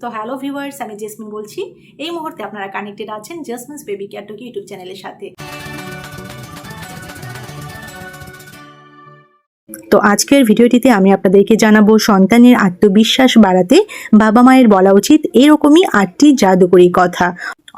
তো hello viewers, আমি jasmine বলছি। এই মুহূর্তে আপনারা কানেক্টেড আছেন Jasmine's baby care talky YouTube চ্যানেলের সাথে। তো আজকের ভিডিওটিতে আমি আপনাদেরকে জানাব সন্তানের আত্মবিশ্বাস বাড়াতে বাবা মায়ের বলা উচিত এরকমই আটটি জাদুকরী কথা।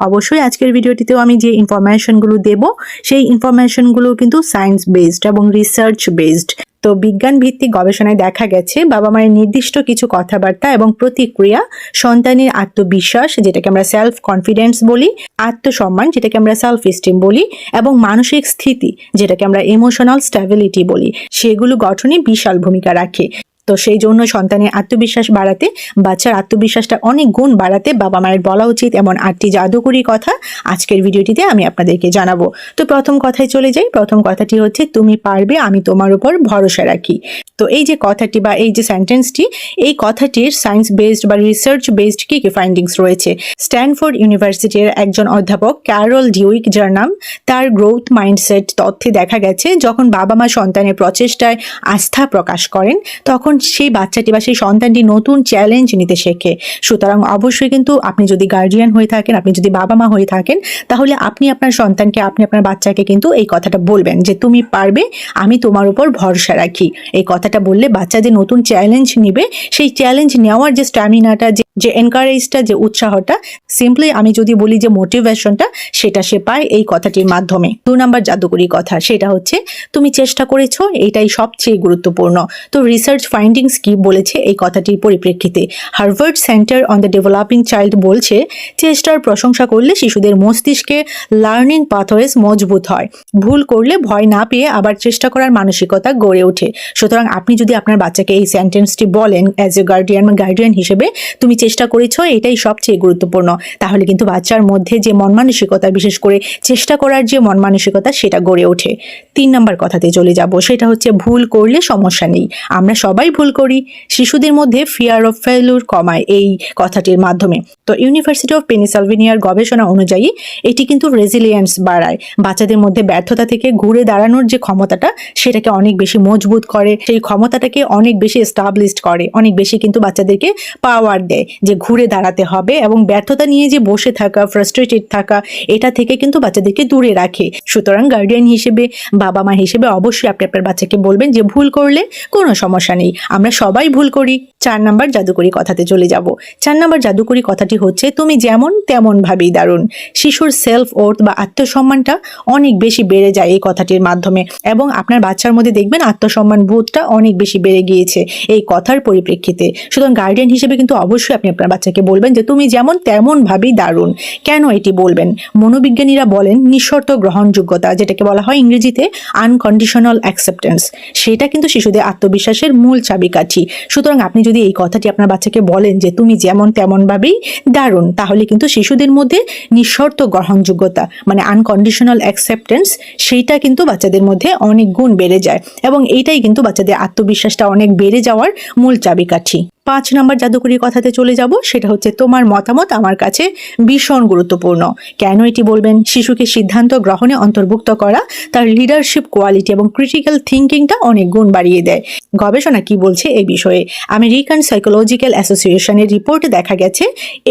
অবশ্যই আজকের ভিডিওটিতেও আমি যে ইনফরমেশনগুলো দেব, সেই ইনফরমেশনগুলো কিন্তু সায়েন্স বেসড এবং রিসার্চ বেসড তো বিজ্ঞান ভিত্তিক গবেষণায় দেখা গেছে বাবা মায়ের নির্দিষ্ট কিছু কথাবার্তা এবং প্রতিক্রিয়া, সন্তানের আত্মবিশ্বাস, যেটাকে আমরা সেলফ কনফিডেন্স বলি, আত্মসম্মান, যেটাকে আমরা সেলফ স্টিম বলি, এবং মানসিক স্থিতি, যেটাকে আমরা ইমোশনাল স্ট্যাবিলিটি বলি। সেগুলো গঠনে বিশাল ভূমিকা রাখে। তো সেই জন্য সন্তানের আত্মবিশ্বাস বাড়াতে, বাচ্চার আত্মবিশ্বাসটা অনেক গুণ বাড়াতে বাবা মায়ের বলা উচিত এমন আটটি জাদুকরী কথা আজকের ভিডিওটিতে আমি আপনাদেরকে জানাব। তো প্রথম কথায় চলে যাই। প্রথম কথাটি হচ্ছে, তুমি পারবে, আমি তোমার উপর ভরসা রাখি। তো এই যে কথাটি বা এই যে সেন্টেন্সটি এই কথাটির সায়েন্স বেসড বা রিসার্চ বেসড কি কি ফাইন্ডিংস রয়েছে? স্ট্যানফোর্ড ইউনিভার্সিটির একজন অধ্যাপক ক্যারল ডিউইক যার নাম, তার গ্রোথ মাইন্ডসেট তথ্যে দেখা গেছে, যখন বাবা মা সন্তানের প্রচেষ্টায় আস্থা প্রকাশ করেন, তখন সেই বাচ্চাটি বা সেই সন্তানটি নতুন চ্যালেঞ্জ নিতে শেখে। সুতরাং অবশ্যই কিন্তু আপনি যদি গার্জিয়ান হয়ে থাকেন, আপনি যদি বাবা মা হয়ে থাকেন, তাহলে আপনি আপনার সন্তানকে, আপনি আপনার বাচ্চাকে কিন্তু এই কথাটা বলবেন যে, তুমি পারবে, আমি তোমার উপর ভরসা রাখি। এই কথাটা বললে বাচ্চা যে নতুন চ্যালেঞ্জ নিবে, সেই চ্যালেঞ্জ নেওয়ার যে স্ট্যামিনাটা যে যে এনকারেজটা যে উৎসাহটা সিম্পলি আমি যদি বলি যে মোটিভেশনটা সেটা সে পায় এই কথাটির মাধ্যমে। দু নম্বর জাদুকরি কথা, সেটা হচ্ছে, তুমি চেষ্টা করেছ, এটাই সবচেয়ে গুরুত্বপূর্ণ। তো রিসার্চ ফাইন্ডিংস কি বলেছে এই কথাটির পরিপ্রেক্ষিতে। Harvard Center on the developing child বলছে, চেষ্টার প্রশংসা করলে শিশুদের মস্তিষ্কে লার্নিং পাথওয়েজ মজবুত হয়। ভুল করলে ভয় না পেয়ে আবার চেষ্টা করার মানসিকতা গড়ে ওঠে। সুতরাং আপনি যদি আপনার বাচ্চাকে এই সেন্টেন্সটি বলেন অ্যাজ এ গার্ডিয়ান গার্ডিয়ান হিসেবে, তুমি চেষ্টা করেছ, এটাই সবচেয়ে গুরুত্বপূর্ণ। তাহলে কিন্তু বাচ্চার মধ্যে যে মন মানসিকতা, বিশেষ করে চেষ্টা করার যে মন মানসিকতা, সেটা গড়ে ওঠে। তিন নম্বর কথাতে চলে যাব, সেটা হচ্ছে ভুল করলে সমস্যা নেই। আমরা সবাই ভুল করি। শিশুদের মধ্যে ফিয়ার অফ ফেলুর কমায় এই কথাটির মাধ্যমে। তো ইউনিভার্সিটি অফ পেনিসালভেনিয়ার গবেষণা অনুযায়ী এটি কিন্তু রেজিলিয়েন্স বাড়ায়। বাচ্চাদের মধ্যে ব্যর্থতা থেকে ঘুরে দাঁড়ানোর যে ক্ষমতাটা, সেটাকে অনেক বেশি মজবুত করে। সেই ক্ষমতাটাকে অনেক বেশি এস্টাবলিশড করে। অনেক বেশি কিন্তু বাচ্চাদেরকে পাওয়ার দেয় যে ঘুরে দাঁড়াতে হবে এবং ব্যর্থতা নিয়ে যে বসে থাকা ফ্রাস্ট্রেটেড থাকা, এটা থেকে কিন্তু বাচ্চাদেরকে দূরে রাখে। সুতরাং গার্ডিয়ান হিসেবে বাবা মা হিসেবে অবশ্যই আপনি আপনার বাচ্চাকে বলবেন যে ভুল করলে কোনো সমস্যা নেই। আমরা সবাই ভুল করি। চার নাম্বার জাদুকরি কথাতে চলে যাব। চার নাম্বার জাদুকরি কথাটি হচ্ছে, তুমি যেমন তেমন ভাবেই দারুণ। শিশুর সেলফ ওর্থ বা আত্মসম্মানটা অনেক বেশি বেড়ে যায় এই কথাটির মাধ্যমে। এবং আপনার বাচ্চার মধ্যে দেখবেন আত্মসম্মান বোধটা অনেক বেশি বেড়ে গিয়েছে এই কথার পরিপ্রেক্ষিতে। সুতরাং গার্ডিয়ান হিসেবে কিন্তু অবশ্যই আপনি আপনার বাচ্চাকে বলবেন যে, তুমি যেমন তেমন ভাবেই দারুণ। কেন এটি বলবেন? মনোবিজ্ঞানীরা বলেন, নিঃশর্ত গ্রহণযোগ্যতা, যেটাকে বলা হয় ইংরেজিতে আনকন্ডিশনাল অ্যাকসেপ্টেন্স সেটা কিন্তু শিশুদের আত্মবিশ্বাসের মূল চাবিকাঠি। সুতরাং আপনি যদি এই কথাটি আপনার বাচ্চাকে বলেন যে তুমি যেমন তেমনভাবেই দারুণ, তাহলে কিন্তু শিশুদের মধ্যে নিঃশর্ত গ্রহণযোগ্যতা মানে আনকন্ডিশনাল অ্যাকসেপ্টেন্স সেইটা কিন্তু বাচ্চাদের মধ্যে অনেক গুণ বেড়ে যায়। এবং এইটাই কিন্তু বাচ্চাদের আত্মবিশ্বাসটা অনেক বেড়ে যাওয়ার মূল চাবিকাঠি। পাঁচ নম্বর জাদুকরির কথাতে চলে যাব, সেটা হচ্ছে তোমার মতামত আমার কাছে ভীষণ গুরুত্বপূর্ণ। কেন এটি বলবেন? শিশুকে সিদ্ধান্ত গ্রহণে অন্তর্ভুক্ত করা, তার লিডারশিপ কোয়ালিটি এবং ক্রিটিক্যাল থিঙ্কিংটা অনেক গুণ বাড়িয়ে দেয়। গবেষণা কি বলছে এই বিষয়ে? আমেরিকান সাইকোলজিক্যাল অ্যাসোসিয়েশনের রিপোর্টে দেখা গেছে,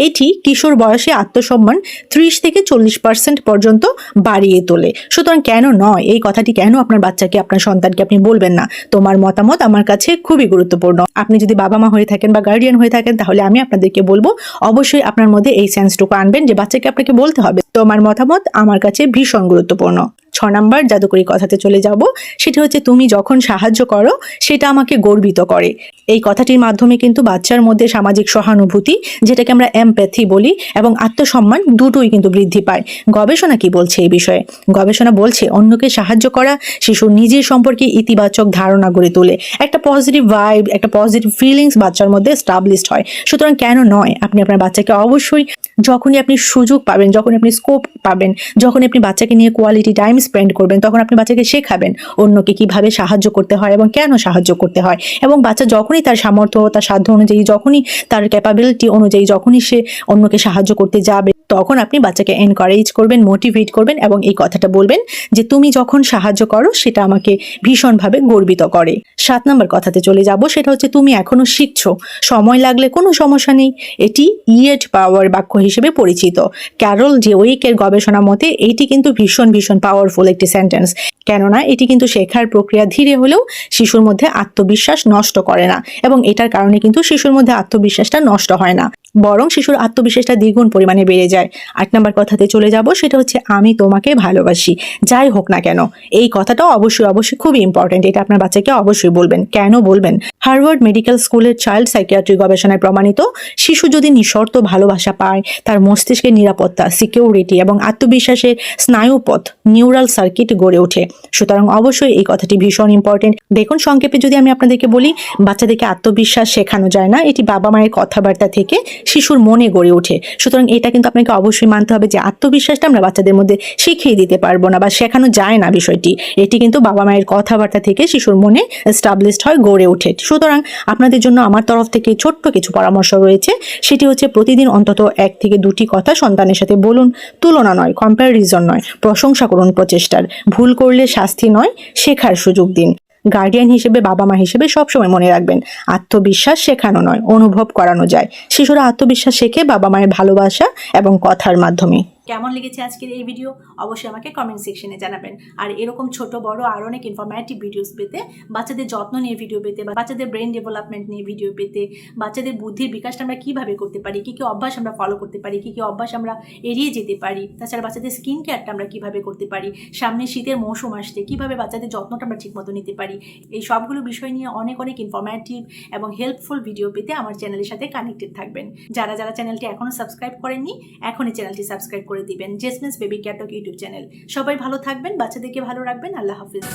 এটি কিশোর বয়সে আত্মসম্মান ত্রিশ থেকে চল্লিশ পার্সেন্ট পর্যন্ত বাড়িয়ে তোলে। সুতরাং কেন নয়? এই কথাটি কেন আপনার বাচ্চাকে, আপনার সন্তানকে আপনি বলবেন না? তোমার মতামত আমার কাছে খুবই গুরুত্বপূর্ণ। আপনি যদি বাবা মা হয়ে থাকেন বা গার্ডিয়ান হয়ে থাকেন, তাহলে আমি আপনাদেরকে বলব, অবশ্যই আপনার মধ্যে এই সেন্সটুকু আনবেন যে বাচ্চাকে আপনাকে বলতে হবে। তোমার মতামত আমার কাছে ভীষণ গুরুত্বপূর্ণ। ছ নাম্বার জাদুকরি কথাতে চলে যাব। সেটা হচ্ছে, তুমি যখন সাহায্য করো, সেটা আমাকে গর্বিত করে। এই কথাটির মাধ্যমে কিন্তু বাচ্চার মধ্যে সামাজিক সহানুভূতি, যেটাকে আমরা এমপ্যাথি বলি, এবং আত্মসম্মান দুটোই কিন্তু বৃদ্ধি পায়। গবেষণা কি বলছে এই বিষয়ে? গবেষণা বলছে, অন্যকে সাহায্য করা শিশুর নিজের সম্পর্কে ইতিবাচক ধারণা গড়ে তোলে। একটা পজিটিভ ভাইব একটা পজিটিভ ফিলিংস বাচ্চার মধ্যে স্টাবলিশড হয়। সুতরাং কেন নয়? আপনি আপনার বাচ্চাকে অবশ্যই, যখনই আপনি সুযোগ পাবেন যখন আপনি স্কোপ পাবেন যখন আপনি বাচ্চাকে নিয়ে কোয়ালিটি টাইম স্পেন্ড করবেন, তখন আপনি বাচ্চাকে শেখাবেন অন্যকে কীভাবে সাহায্য করতে হয় এবং কেন সাহায্য করতে হয়। এবং বাচ্চা যখনই তার সামর্থ্য, তার সাধ্য অনুযায়ী, যখনই তার ক্যাপাবিলিটি অনুযায়ী, যখনই সে অন্যকে সাহায্য করতে যাবে তখন আপনি বাচ্চাকে এনকারেজ করবেন মোটিভেট করবেন এবং এই কথাটা বলবেন যে তুমি যখন সাহায্য করো, সেটা আমাকে ভীষণভাবে গর্বিত করে। সাত নম্বর কথাতে চলে যাব, সেটা হচ্ছে তুমি এখনও শিখছো, সময় লাগলে কোনো সমস্যা নেই। এটি ইয়েট পাওয়ার বাক্য হিসেবে পরিচিত। ক্যারল যে উইকের গবেষণা মতে, এটি কিন্তু ভীষণ ভীষণ পাওয়ারফুল একটি সেন্টেন্স কেননা, এটি কিন্তু শেখার প্রক্রিয়া ধীরে হলেও শিশুর মধ্যে আত্মবিশ্বাস নষ্ট করে না এবং এটার কারণে কিন্তু শিশুর মধ্যে আত্মবিশ্বাসটা নষ্ট হয় না। বরং শিশুর আত্মবিশ্বাসটা দ্বিগুণ পরিমাণে বেড়ে যায়। আট নম্বর কথাতে চলে যাব, সেটা হচ্ছে, আমি তোমাকে ভালোবাসি। যাই হোক না কেন, এই কথাটাও অবশ্যই অবশ্যই খুবই ইম্পর্টেন্ট এটা আপনার বাচ্চাকে অবশ্যই বলবেন। কেন বলবেন? হার্ভার্ড মেডিকেল স্কুলের চাইল্ড সাইকিয়াট্রি গবেষণায় প্রমাণিত, শিশু যদি নিঃশর্ত ভালোবাসা পায়, তার মস্তিষ্কের নিরাপত্তা সিকিউরিটি এবং আত্মবিশ্বাসের স্নায়ুপথ নিউরাল সার্কিট গড়ে ওঠে। সুতরাং অবশ্যই এই কথাটি ভীষণ ইম্পর্টেন্ট দেখুন, সংক্ষেপে যদি আমি আপনাদেরকে বলি, বাচ্চাদেরকে আত্মবিশ্বাস শেখানো যায় না, এটি বাবা মায়ের কথাবার্তা থেকে শিশুর মনে গড়ে ওঠে। সুতরাং এটা কিন্তু আপনাকে অবশ্যই মানতে হবে যে আত্মবিশ্বাসটা আমরা বাচ্চাদের মধ্যে শিখিয়ে দিতে পারব না বা শেখানো যায় না বিষয়টি। এটি কিন্তু বাবা মায়ের কথাবার্তা থেকে শিশুর মনে এস্টাবলিশড হয়, গড়ে ওঠে। সুতরাং আপনাদের জন্য আমার তরফ থেকে ছোট্ট কিছু পরামর্শ রয়েছে। সেটি হচ্ছে প্রতিদিন অন্তত এক থেকে দুটি কথা সন্তানের সাথে বলুন। তুলনা নয় কম্প্যারিজন নয়, প্রশংসা করুন প্রচেষ্টার। ভুল করলে শাস্তি নয়, শেখার সুযোগ দিন। গার্ডিয়ান হিসেবে, বাবা মা হিসেবে সবসময় মনে রাখবেন, আত্মবিশ্বাস শেখানো নয়, অনুভব করানো যায়। শিশুরা আত্মবিশ্বাস শেখে বাবা মায়ের ভালোবাসা এবং কথার মাধ্যমে। কেমন লেগেছে আজকের এই ভিডিও অবশ্যই আমাকে কমেন্ট সেকশনে জানাবেন। আর এরকম ছোট, বড় আর অনেক ইনফরমেটিভ ভিডিওস পেতে, বাচ্চাদের যত্ন নিয়ে ভিডিও পেতে বাচ্চাদের ব্রেন ডেভেলপমেন্ট নিয়ে ভিডিও পেতে, বাচ্চাদের বুদ্ধির বিকাশটা আমরা কীভাবে করতে পারি, কী কী অভ্যাস আমরা ফলো করতে পারি, কী কী অভ্যাস আমরা এড়িয়ে যেতে পারি, তাছাড়া বাচ্চাদের স্কিন কেয়ারটা আমরা কীভাবে করতে পারি, সামনে শীতের মৌসুম আসছে, কীভাবে বাচ্চাদের যত্নটা আমরা ঠিকমতো নিতে পারি, এই সবগুলো বিষয় নিয়ে অনেক অনেক ইনফরমেটিভ এবং হেল্পফুল ভিডিও পেতে আমার চ্যানেলের সাথে কানেক্টেড থাকবেন। যারা যারা চ্যানেলটি এখনও সাবস্ক্রাইব করেননি, এখনই চ্যানেলটি সাবস্ক্রাইব করে দিবেন। জেসমিস বেবি ক্যাটক ইউটিউব চ্যানেল। সবাই ভালো থাকবেন, বাচ্চাদেরকে ভালো রাখবেন। আল্লাহ হাফিজ।